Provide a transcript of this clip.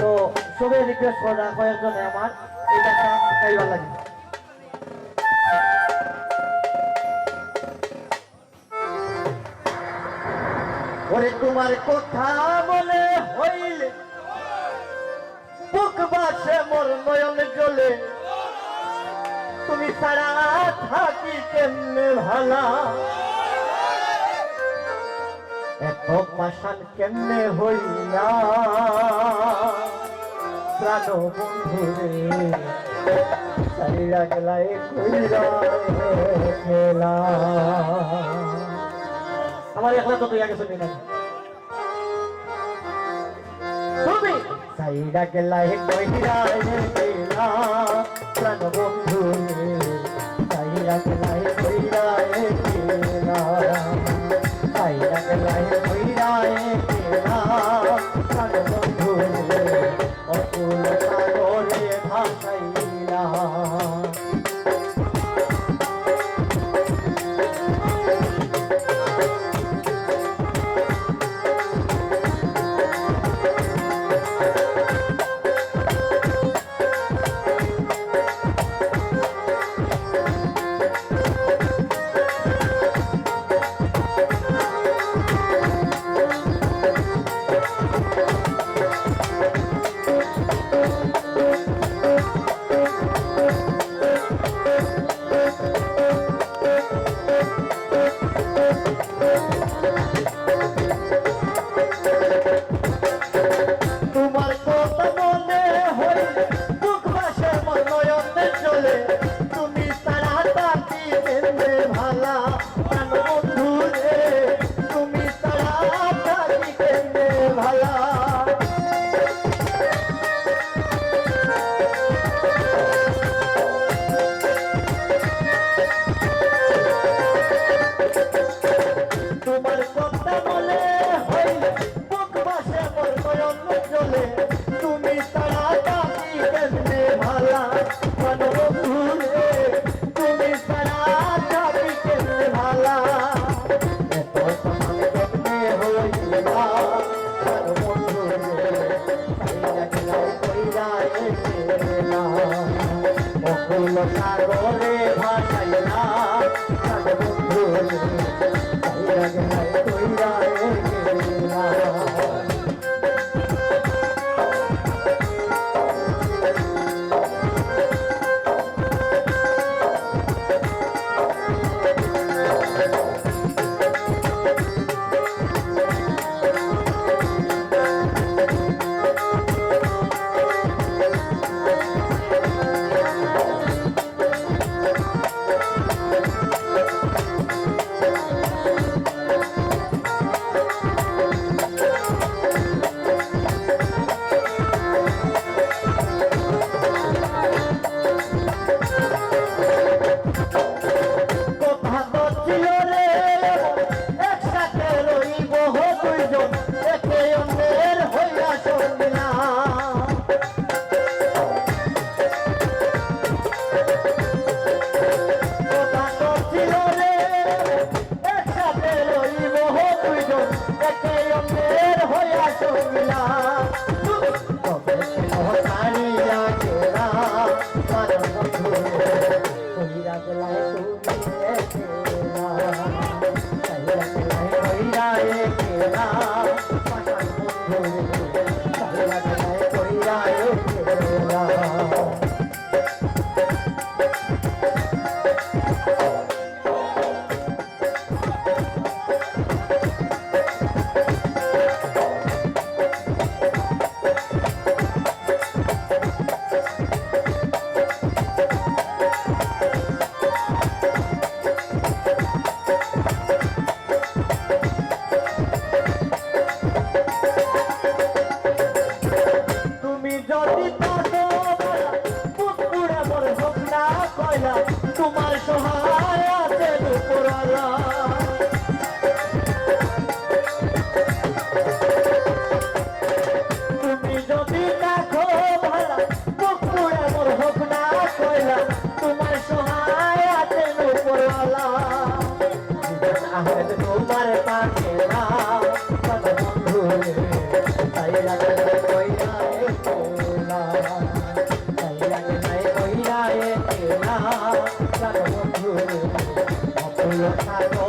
তো সবাই রিকোয়েস্ট করা কয়েকজনে আমার এই গানটা গাইবার লাগে। ওরে তোমার কথা বলে হইলে, বুক বাসে মোর নয়ন জ্বলে। তুমি সারা থাকি কেমনে ভালা? পাশান কেমনে হইলা প্রাণ বন্ধুরে চারিরা গেলাই কইরা খেলা আমার একলা তো তুই আগে শুনি না তুমি সাইরা গেলাই কইরা খেলা সাইরা গেলাই নয়নে los. ময়লা তোমার সহায় আছে দুপুরালা তুমি যদি দেখো ভালা, দুপুরে মোর হোক না কয়লা, তোমার সহায় আছে দুপুরালা তোমার পাখি মতো